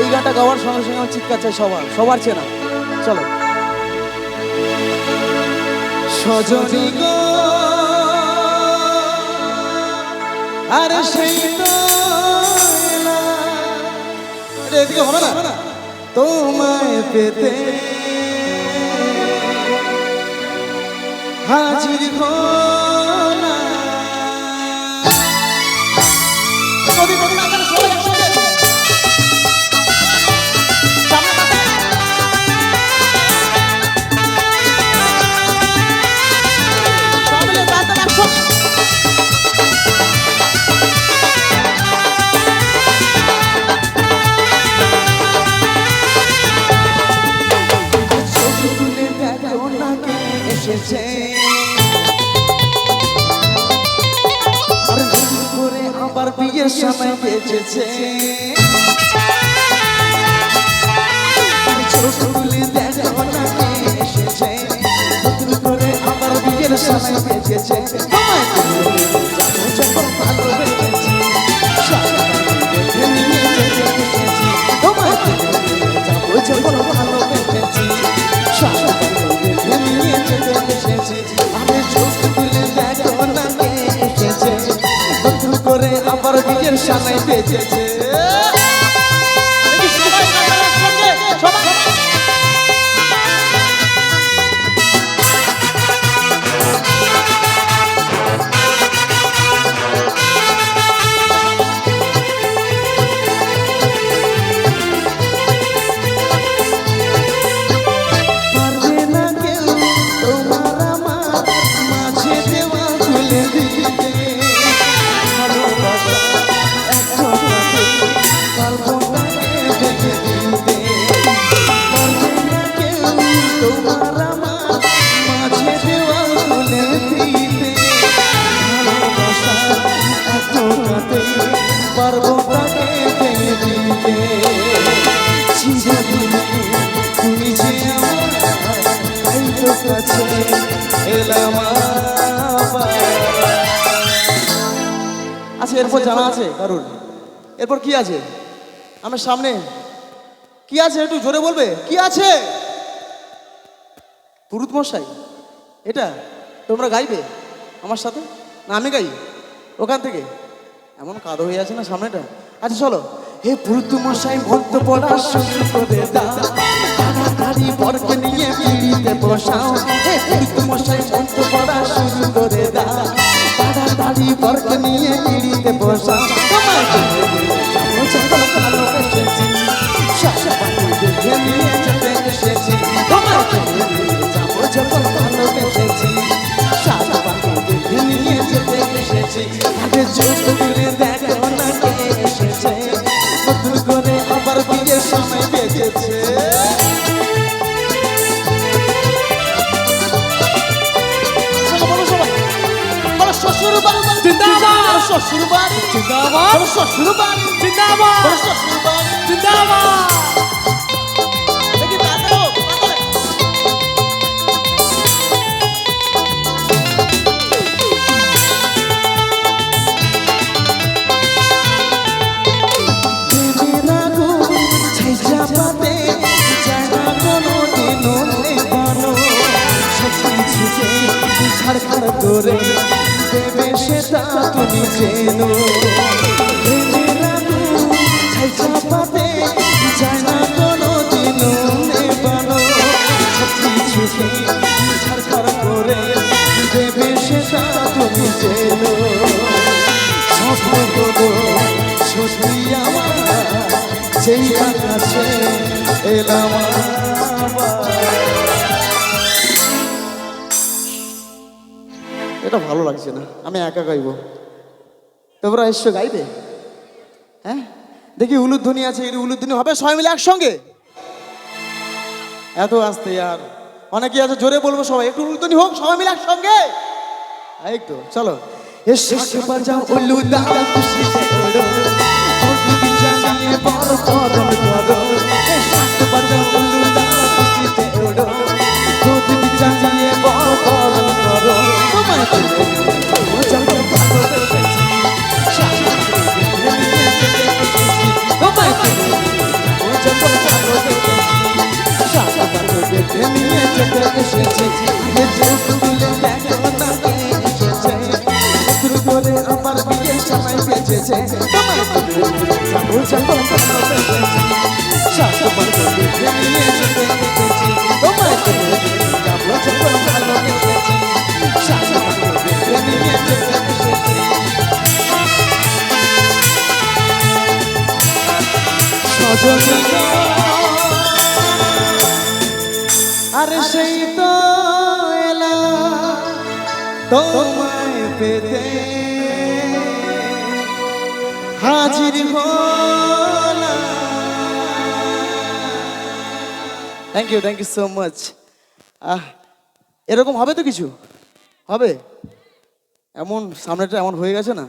এই গানটা গাওয়ার সঙ্গে সঙ্গে আমার চিৎকার চাই সবার সবার চেনা চলো। আরে সেই হবে না? তোমায় পেতে হাজির ঘোলা বিয়ের সময় বেঁচেছে আমার বিয়ের সময় বেঁচেছে সময় বেঁচেছে আচ্ছা এরপর জানা আছে, কারুর। এরপর কি আছে? আমার সামনে। কি আছে? একটু জোরে বলবে। কি আছে? পুরুত মশাই, এটা তোমরা গাইবে আমার সাথে? না, আমি গাই। ওখান থেকে। এমন কাদো হয়ে আছে না সামনেটা? আচ্ছা চলো। হে পুরুত মশাই মধ্য পড়া শুরু নিয়ে বসাও। বসাও তোমায় যাব যখন ভালোবেসেছি শাসা পাখি দেখে নিয়ে যেতে এসেছি তোমায় যাব যখন ভালোবেসেছি শাসা পাখি দেখে নিয়ে যেতে এসেছি আগে চোখ শ্বশুর বাড়ি জিন্দাবাদ! শ্বশুর বাড়ি জিন্দাবাদ শ্বশুর বাড়ি জিন্দাবাদ দেবে সেটা তুমি জেনো প্রেমের আগুন ঝাইঝা পাতে যায় না কোনো দিনও নেভানো। সব কিছুকে ছাড়খাড় করে দেবে সেটা তুমি আমার এলাম আবার। এটা ভালো লাগছে না আমি একা গাইব। তোমরা এসছো গাইবে হ্যাঁ? দেখি উলুধ্বনি আছে এই উলুধ্বনি হবে সবাই মিলে একসঙ্গে? এত আসতে আর অনেকে আছে জোরে বলব সবাই একটু উলুধ্বনি হোক সবাই মিলে একসঙ্গে? এই তো চলো। এ শাক বাজাও উলু দাও খুশিতে জানিয়ে বড় করো বাজাও এসেছে। চোখ তুলে দেখো না কে এসেছে শত্রু করে আমার বিয়ে সবাই বেঁচেছে তোমায় তুলে যাব যাব যাব বেঁচেছে শাসমান করে নিয়ে যেতে আরে সেই তো এলা তোমায় পেতে। হাজির thank you thank you so much ah, এরকম হবে তো কিছু? হবে? এমন সামনেটা এমন হয়ে গেছে না?